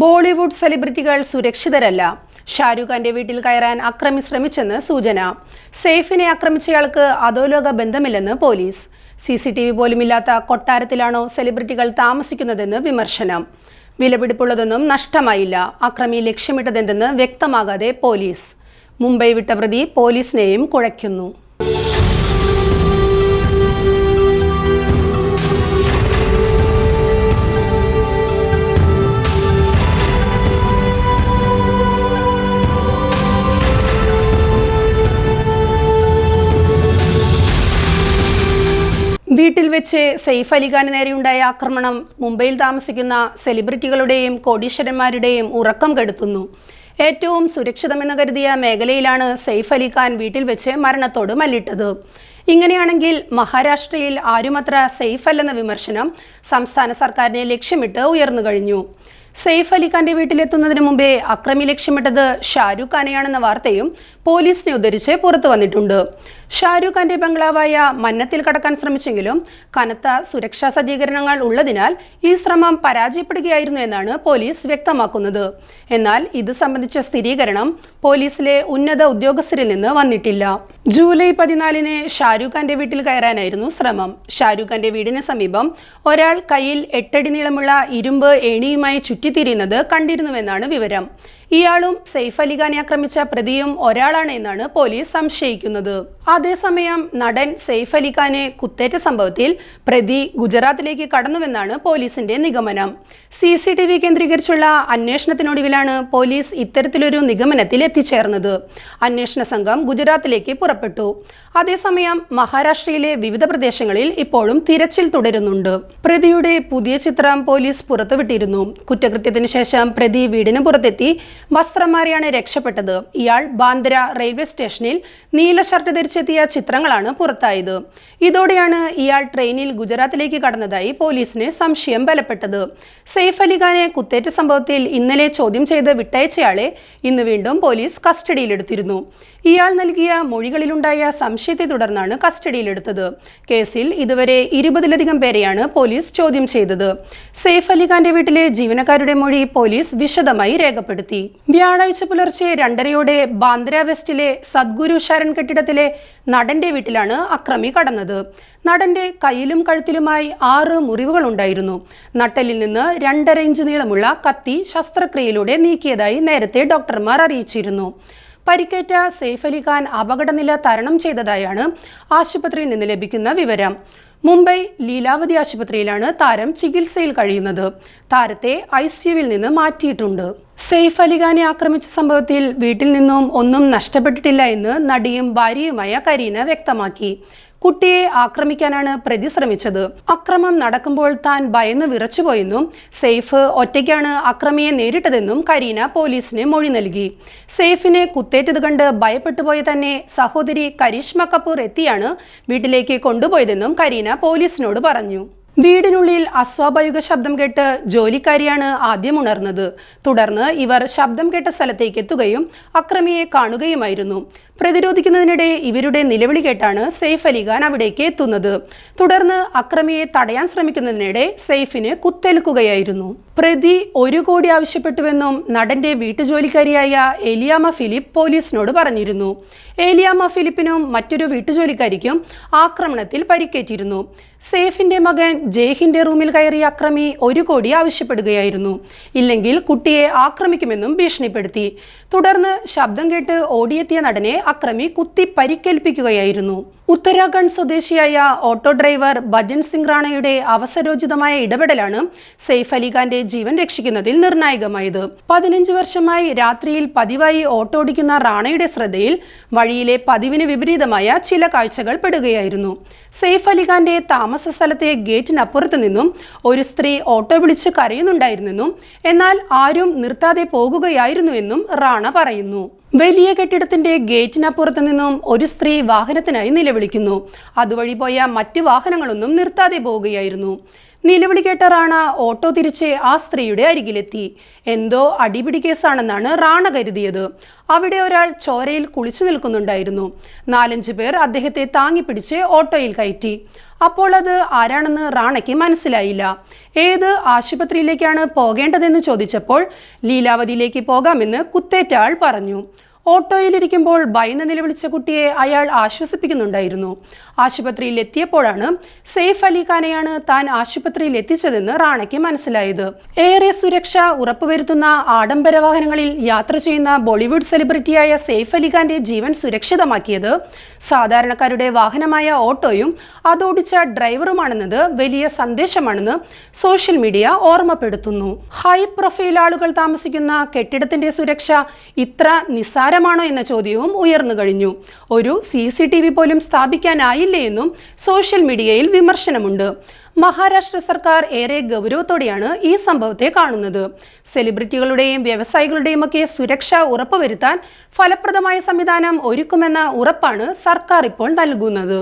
ബോളിവുഡ് സെലിബ്രിറ്റികൾ സുരക്ഷിതരല്ല. ഷാരൂഖ് ഖാന്റെ വീട്ടിൽ കയറാൻ അക്രമി ശ്രമിച്ചെന്ന് സൂചന. സേഫിനെ ആക്രമിച്ചയാൾക്ക് അധോലോക ബന്ധമില്ലെന്ന് police. C C T V പോലുമില്ലാത്ത കൊട്ടാരത്തിലാണോ സെലിബ്രിറ്റികൾ താമസിക്കുന്നതെന്ന് വിമർശനം. വിലപിടിപ്പുള്ളതൊന്നും നഷ്ടമായില്ല. അക്രമി ലക്ഷ്യമിട്ടതെന്തെന്ന് വ്യക്തമാകാതെ പോലീസ്. മുംബൈ വിട്ട പ്രതി പോലീസിനെയും കുഴയ്ക്കുന്നു. വെച്ച് സെയ്ഫ് അലിഖാന് നേരെയുണ്ടായ ആക്രമണം മുംബൈയിൽ താമസിക്കുന്ന സെലിബ്രിറ്റികളുടെയും കോടീശ്വരന്മാരുടെയും ഉറക്കം കെടുത്തുന്നു. ഏറ്റവും സുരക്ഷിതമെന്ന് കരുതിയ മേഖലയിലാണ് സെയ്ഫ് അലിഖാൻ വീട്ടിൽ വെച്ച് മരണത്തോട് മല്ലിട്ടത്. ഇങ്ങനെയാണെങ്കിൽ മഹാരാഷ്ട്രയിൽ ആരുമത്ര സെയ്ഫ് അല്ലെന്ന വിമർശനം സംസ്ഥാന സർക്കാരിനെ ലക്ഷ്യമിട്ട് ഉയർന്നു കഴിഞ്ഞു. സെയ്ഫ് അലിഖാന്റെ വീട്ടിലെത്തുന്നതിന് മുമ്പേ അക്രമി ലക്ഷ്യമിട്ടത് ഷാരൂഖ് ഖാനെയാണെന്ന വാർത്തയും പോലീസിനെ ഉദ്ധരിച്ച് പുറത്തു വന്നിട്ടുണ്ട്. ഷാരൂഖ് ഖാന്റെ ബംഗ്ലാവായ മന്നത്തിൽ കടക്കാൻ ശ്രമിച്ചെങ്കിലും കനത്ത സുരക്ഷാ സജ്ജീകരണങ്ങൾ ഉള്ളതിനാൽ ഈ ശ്രമം പരാജയപ്പെടുകയായിരുന്നു എന്നാണ് പോലീസ് വ്യക്തമാക്കുന്നത്. എന്നാൽ ഇത് സംബന്ധിച്ച സ്ഥിരീകരണം പോലീസിലെ ഉന്നത ഉദ്യോഗസ്ഥരിൽ നിന്ന് വന്നിട്ടില്ല. ജൂലൈ പതിനാലിന് ഷാരൂഖ് ഖാന്റെ വീട്ടിൽ കയറാനായിരുന്നു ശ്രമം. ഷാരൂഖ് ഖാന്റെ വീടിന് സമീപം ഒരാൾ കയ്യിൽ എട്ടടി നീളമുള്ള ഇരുമ്പ് ഏണിയുമായി ചുറ്റിത്തിരിയുന്നത് കണ്ടിരുന്നുവെന്നാണ് വിവരം. ഇയാളും സെയ്ഫ് അലിഖാനെ ആക്രമിച്ച പ്രതിയും ഒരാളാണ് എന്നാണ് പോലീസ് സംശയിക്കുന്നത്. അതേസമയം നടൻ സെയ്ഫ് അലിഖാനെ കുത്തേറ്റ സംഭവത്തിൽ പ്രതി ഗുജറാത്തിലേക്ക് കടന്നുവെന്നാണ് പോലീസിന്റെ നിഗമനം. സി സി ടി വി കേന്ദ്രീകരിച്ചുള്ള അന്വേഷണത്തിനൊടുവിലാണ് പോലീസ് ഇത്തരത്തിലൊരു നിഗമനത്തിൽ എത്തിച്ചേർന്നത്. അന്വേഷണ സംഘം ഗുജറാത്തിലേക്ക് പുറപ്പെട്ടു. അതേസമയം മഹാരാഷ്ട്രയിലെ വിവിധ പ്രദേശങ്ങളിൽ ഇപ്പോഴും തിരച്ചിൽ തുടരുന്നുണ്ട്. പ്രതിയുടെ പുതിയ ചിത്രം പോലീസ് പുറത്തുവിട്ടിരുന്നു. കുറ്റകൃത്യത്തിന് ശേഷം പ്രതി വീടിന് പുറത്തെത്തി വസ്ത്രം മാറിയാണ് രക്ഷപ്പെട്ടത്. ഇയാൾ ബാന്ദ്ര റെയിൽവേ സ്റ്റേഷനിൽ നീല ഷർട്ട് ധരിച്ചെത്തിയ ചിത്രങ്ങളാണ് പുറത്തായത്. ഇതോടെയാണ് ഇയാൾ ട്രെയിനിൽ ഗുജറാത്തിലേക്ക് കടന്നതായി പോലീസിന് സംശയം ബലപ്പെട്ടത്. സെയ്ഫ് അലിഖാനെ കുത്തേറ്റ സംഭവത്തിൽ ഇന്നലെ ചോദ്യം ചെയ്ത് വിട്ടയച്ചയാളെ ഇന്ന് വീണ്ടും പോലീസ് കസ്റ്റഡിയിലെടുത്തിരുന്നു. ഇയാൾ നൽകിയ മൊഴികളിലുണ്ടായ സംശയത്തെ തുടർന്നാണ് കസ്റ്റഡിയിലെടുത്തത്. കേസിൽ ഇതുവരെ ഇരുപതിലധികം പേരെയാണ് പോലീസ് ചോദ്യം ചെയ്തത്. സെയ്ഫ് അലിഖാന്റെ വീട്ടിലെ ജീവനക്കാരുടെ മൊഴി പോലീസ് വിശദമായി രേഖപ്പെടുത്തി. വ്യാഴാഴ്ച പുലർച്ചെ രണ്ടരയോടെ ബാന്ദ്ര വെസ്റ്റിലെ സദ്ഗുരു ശരൺ കെട്ടിടത്തിലെ നടന്റെ വീട്ടിലാണ് അക്രമി കടന്നത്. നടന്റെ കയ്യിലും കഴുത്തിലുമായി ആറ് മുറിവുകൾ ഉണ്ടായിരുന്നു നട്ടലിൽ നിന്ന് രണ്ടര ഇഞ്ച് നീളമുള്ള കത്തി ശസ്ത്രക്രിയയിലൂടെ നീക്കിയതായി നേരത്തെ ഡോക്ടർമാർ അറിയിച്ചിരുന്നു. പരിക്കേറ്റ സെയ്ഫ് അലി ഖാൻ അപകടനില തരണം ചെയ്തതായാണ് ആശുപത്രിയിൽ നിന്ന് ലഭിക്കുന്ന വിവരം. മുംബൈ ലീലാവതി ആശുപത്രിയിലാണ് താരം ചികിത്സയിൽ കഴിയുന്നത്. താരത്തെ ഐ സിയുവിൽ നിന്ന് മാറ്റിയിട്ടുണ്ട്. സെയ്ഫ് അലിഖാനെ ആക്രമിച്ച സംഭവത്തിൽ വീട്ടിൽ നിന്നും ഒന്നും നഷ്ടപ്പെട്ടിട്ടില്ല എന്ന് നടിയും ഭാര്യയുമായ കരീന വ്യക്തമാക്കി. കുട്ടിയെ ആക്രമിക്കാനാണ് പ്രതി ശ്രമിച്ചത് അക്രമം നടക്കുമ്പോൾ താൻ ഭയന്ന് വിറച്ചുപോയെന്നും സെയ്ഫ് ഒറ്റയ്ക്കാണ് അക്രമിയെ നേരിട്ടതെന്നും കരീന പോലീസിന് മൊഴി നൽകി. സെയ്ഫിനെ കുത്തേറ്റത് കണ്ട് ഭയപ്പെട്ടുപോയ തന്നെ സഹോദരി കരീഷ്മ കപൂർ എത്തിയാണ് വീട്ടിലേക്ക് കൊണ്ടുപോയതെന്നും കരീന പോലീസിനോട് പറഞ്ഞു. വീടിനുള്ളിൽ അസ്വാഭാവിക ശബ്ദം കേട്ട് ജോലിക്കാരിയാണ് ആദ്യം ഉണർന്നത്. തുടർന്ന് ഇവർ ശബ്ദം കേട്ട സ്ഥലത്തേക്ക് എത്തുകയും അക്രമിയെ കാണുകയുമായിരുന്നു. പ്രതിരോധിക്കുന്നതിനിടെ ഇവരുടെ നിലവിളി കേട്ടാണ് സെയ്ഫ് അലിഖാൻ അവിടേക്ക് എത്തുന്നത്. തുടർന്ന് അക്രമിയെ തടയാൻ ശ്രമിക്കുന്നതിനിടെ സെയ്ഫിന് കുത്തേൽക്കുകയായിരുന്നു. പ്രതി ഒരു കോടി ആവശ്യപ്പെട്ടുവെന്നും നടന്റെ വീട്ടുജോലിക്കാരിയായ എലിയാമ ഫിലിപ്പ് പോലീസിനോട് പറഞ്ഞിരുന്നു. ഏലിയാമ ഫിലിപ്പിനും മറ്റൊരു വീട്ടുജോലിക്കാരിക്കും ആക്രമണത്തിൽ പരിക്കേറ്റിരുന്നു. സേഫിന്റെ മകൻ ജയ്ഹിന്റെ റൂമിൽ കയറിയ അക്രമി ഒരു കോടി ആവശ്യപ്പെടുകയായിരുന്നു. ഇല്ലെങ്കിൽ കുട്ടിയെ ആക്രമിക്കുമെന്നും ഭീഷണിപ്പെടുത്തി. തുടർന്ന് ശബ്ദം കേട്ട് ഓടിയെത്തിയ നടനെ അക്രമി കുത്തി പരിക്കേൽപ്പിക്കുകയായിരുന്നു. ഉത്തരാഖണ്ഡ് സ്വദേശിയായ ഓട്ടോ ഡ്രൈവർ ഭജൻ സിംഗ് റാണയുടെ അവസരോചിതമായ ഇടപെടലാണ് സെയ്ഫ് അലിഖാന്റെ ജീവൻ രക്ഷിക്കുന്നതിൽ നിർണായകമായത്. പതിനഞ്ച് വർഷമായി രാത്രിയിൽ പതിവായി ഓട്ടോ ഓടിക്കുന്ന റാണയുടെ ശ്രദ്ധയിൽ വഴിയിലെ പതിവിന് വിപരീതമായ ചില കാഴ്ചകൾ പെടുകയായിരുന്നു. സെയ്ഫ് അലിഖാന്റെ താമസ സ്ഥലത്തെ ഗേറ്റിനപ്പുറത്തു നിന്നും ഒരു സ്ത്രീ ഓട്ടോ വിളിച്ച് കരയുന്നുണ്ടായിരുന്നെന്നും എന്നാൽ ആരും നിർത്താതെ പോകുകയായിരുന്നുവെന്നും റാണ പറയുന്നു. വലിയ കെട്ടിടത്തിന്റെ ഗേറ്റിനപ്പുറത്ത് നിന്നും ഒരു സ്ത്രീ വാഹനത്തിനായി നിലവിളിക്കുന്നു. അതുവഴി പോയ മറ്റു വാഹനങ്ങളൊന്നും നിർത്താതെ പോവുകയായിരുന്നു. നിലവിളി കേട്ട റാണ ഓട്ടോ തിരിച്ച് ആ സ്ത്രീയുടെ അരികിലെത്തി. എന്തോ അടിപിടി കേസാണെന്നാണ് റാണ കരുതിയത്. അവിടെ ഒരാൾ ചോരയിൽ കുളിച്ചു നിൽക്കുന്നുണ്ടായിരുന്നു. നാലഞ്ച് പേർ അദ്ദേഹത്തെ താങ്ങിപ്പിടിച്ച് ഓട്ടോയിൽ കയറ്റി. അപ്പോൾ അത് ആരാണെന്ന് റാണയ്ക്ക് മനസ്സിലായില്ല. ഏത് ആശുപത്രിയിലേക്കാണ് പോകേണ്ടതെന്ന് ചോദിച്ചപ്പോൾ ലീലാവതിയിലേക്ക് പോകാമെന്ന് കുത്തേറ്റ ആൾ പറഞ്ഞു. ഓട്ടോയിലിരിക്കുമ്പോൾ ഭയന്ന് നിലവിളിച്ച കുട്ടിയെ അയാൾ ആശ്വസിപ്പിക്കുന്നുണ്ടായിരുന്നു. ആശുപത്രിയിൽ എത്തിയപ്പോഴാണ് സെയ്ഫ് അലി ഖാനെയാണ് താൻ ആശുപത്രിയിൽ എത്തിച്ചതെന്ന് റാണയ്ക്ക് മനസ്സിലായത്. ഏറെ സുരക്ഷ ഉറപ്പുവരുത്തുന്ന ആഡംബര വാഹനങ്ങളിൽ യാത്ര ചെയ്യുന്ന ബോളിവുഡ് സെലിബ്രിറ്റിയായ സെയ്ഫ് അലി ഖാന്റെ ജീവൻ സുരക്ഷിതമാക്കിയത് സാധാരണക്കാരുടെ വാഹനമായ ഓട്ടോയും അതോടിച്ച ഡ്രൈവറുമാണെന്നത് വലിയ സന്ദേശമാണെന്ന് സോഷ്യൽ മീഡിയ ഓർമ്മപ്പെടുത്തുന്നു. ഹൈ പ്രൊഫൈൽ ആളുകൾ താമസിക്കുന്ന കെട്ടിടത്തിന്റെ സുരക്ഷ ഇത്ര നിസ്സാരമാണോ എന്ന ചോദ്യവും ഉയർന്നു കഴിഞ്ഞു. ഒരു സി സി ടി വി പോലും സ്ഥാപിക്കാനായില്ലേ എന്നും സോഷ്യൽ മീഡിയയിൽ വിമർശനമുണ്ട്. മഹാരാഷ്ട്ര സർക്കാർ ഏറെ ഗൗരവത്തോടെയാണ് ഈ സംഭവത്തെ കാണുന്നത്. സെലിബ്രിറ്റികളുടെയും വ്യവസായികളുടെയും ഒക്കെ സുരക്ഷ ഉറപ്പുവരുത്താൻ ഫലപ്രദമായ സംവിധാനം ഒരുക്കുമെന്ന ഉറപ്പാണ് സർക്കാർ ഇപ്പോൾ നൽകുന്നത്.